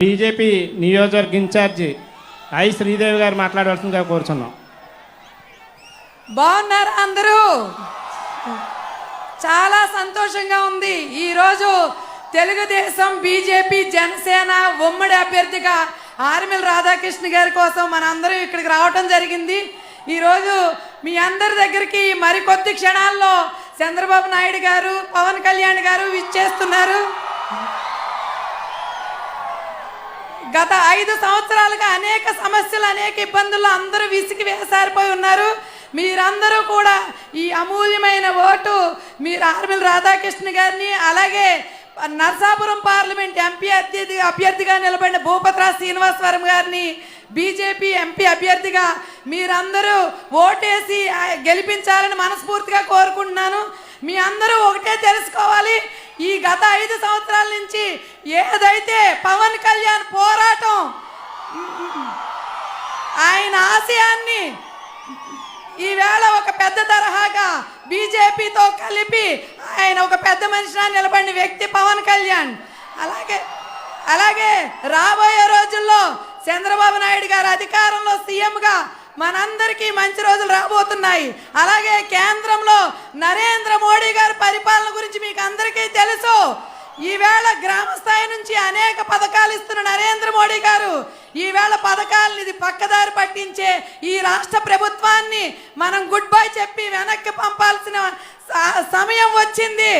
BJP నియోజకవర్గ incharge I Sridevi గారు మాట్లాడవలసిందిగా కోరుచున్నాం. బాగున్నారు అందరూ. చాలా సంతోషంగా ఉంది. ఈరోజు తెలుగుదేశం బీజేపీ జనసేన ఉమ్మడి అభ్యర్థిగా ఆర్మిల్ రాధాకృష్ణ గారి కోసం మనందరం ఇక్కడికి రావటం జరిగింది. ఈరోజు మీ అందరి దగ్గరికి మరికొద్ది క్షణాల్లో చంద్రబాబు నాయుడు గారు పవన్ కళ్యాణ్ గారు విచ్చేస్తున్నారు. గత ఐదు సంవత్సరాలుగా అనేక సమస్యలు అనేక ఇబ్బందులు అందరూ విసిగి వేసారిపోయి ఉన్నారు. మీరందరూ కూడా ఈ అమూల్యమైన ఓటు మీరు ఆర్మిల్ రాధాకృష్ణ గారిని అలాగే నర్సాపురం పార్లమెంట్ ఎంపీ అభ్యర్థి అభ్యర్థిగా నిలబడిన భూపతిరాజ్ శ్రీనివాసవరం గారిని బీజేపీ ఎంపీ అభ్యర్థిగా మీరందరూ ఓటేసి గెలిపించాలని మనస్ఫూర్తిగా కోరుకుంటున్నాను. మీ అందరూ ఒకటే తెలుసుకోవాలి. ఈ గత ఐదు సంవత్సరాల నుంచి ఏదైతే పవన్ కళ్యాణ్ పోరాటం ఆయన ఆశయాన్ని ఈవేళ ఒక పెద్ద తరహాగా బీజేపీతో కలిపి ఆయన ఒక పెద్ద మనిషిగా నిలబడిన వ్యక్తి పవన్ కళ్యాణ్. అలాగే అలాగే రాబోయే రోజుల్లో చంద్రబాబు నాయుడు గారు అధికారంలో సీఎంగా మనందరికీ మంచి రోజులు రాబోతున్నాయి. అలాగే కేంద్రంలో నరేంద్ర మోడీ గారు ఈవేళ గ్రామ స్థాయి నుంచి అనేక పథకాలు ఇస్తున్న నరేంద్ర మోడీ గారు ఈవేళ పథకాలను ఇది పక్కదారి పట్టించే ఈ రాష్ట్ర ప్రభుత్వాన్ని మనం గుడ్ బై చెప్పి వెనక్కి పంపాల్సిన స- సమయం వచ్చింది.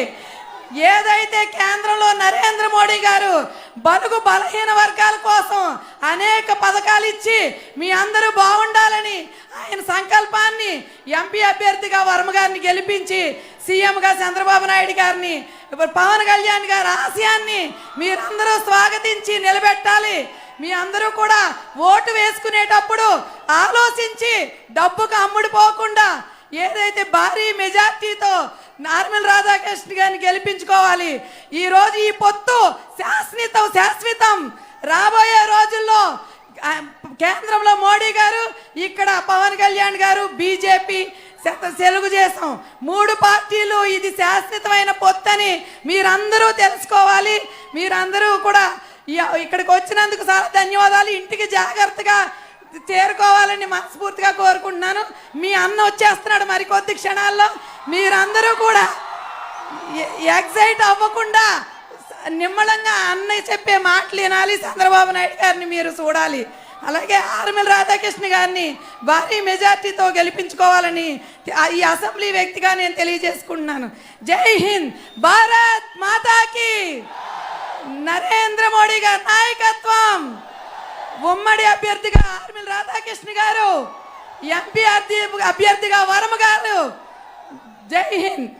ఏదైతే కేంద్రంలో నరేంద్ర మోడీ గారు బలుగు బలహీన వర్గాల కోసం అనేక పథకాలు ఇచ్చి మీ అందరూ బాగుండాలని ఆయన సంకల్పాన్ని ఎంపీ అభ్యర్థిగా వర్మ గారిని గెలిపించి సీఎంగా చంద్రబాబు నాయుడు గారిని ఇప్పుడు పవన్ కళ్యాణ్ గారి ఆశయాన్ని మీరందరూ స్వాగతించి నిలబెట్టాలి. మీ అందరూ కూడా ఓటు వేసుకునేటప్పుడు ఆలోచించి డబ్బుకు అమ్ముడుపోకుండా ఏదైతే భారీ మెజార్టీతో నార్మల్ రాధాకృష్ణ గారిని గెలిపించుకోవాలి. ఈరోజు ఈ పొత్తు శాశ్వతం శాశ్వతం. రాబోయే రోజుల్లో కేంద్రంలో మోడీ గారు ఇక్కడ పవన్ కళ్యాణ్ గారు బీజేపీ తెలుగుదేశం మూడు పార్టీలు ఇది శాశ్వతమైన పొత్తని మీరందరూ తెలుసుకోవాలి. మీరందరూ కూడా ఇక్కడికి వచ్చినందుకు చాలా ధన్యవాదాలు. ఇంటికి జాగ్రత్తగా చేరుకోవాలని మనస్ఫూర్తిగా కోరుకుంటున్నాను. మీ అన్న వచ్చేస్తున్నాడు మరికొద్ది క్షణాల్లో. మీరందరూ కూడా ఎగ్జైట్ అవ్వకుండా నిమ్మలంగా అన్నయ్య చెప్పే మాటలు వినాలి. చంద్రబాబు నాయుడు గారిని మీరు చూడాలి. అలాగే ఆర్మల్ రాధాకృష్ణ గారిని భారీ మెజార్టీతో గెలిపించుకోవాలని ఈ అసెంబ్లీ వ్యక్తిగా నేను తెలియజేసుకుంటున్నాను. జై హింద్ భారత్ మాతాకి. నరేంద్ర మోడీ గారి నాయకత్వం. ఉమ్మడి అభ్యర్థిగా ఆర్మిల రాధాకృష్ణ గారు ఎంపీ అభ్యర్థిగా వరమ గారు. జై హింద్.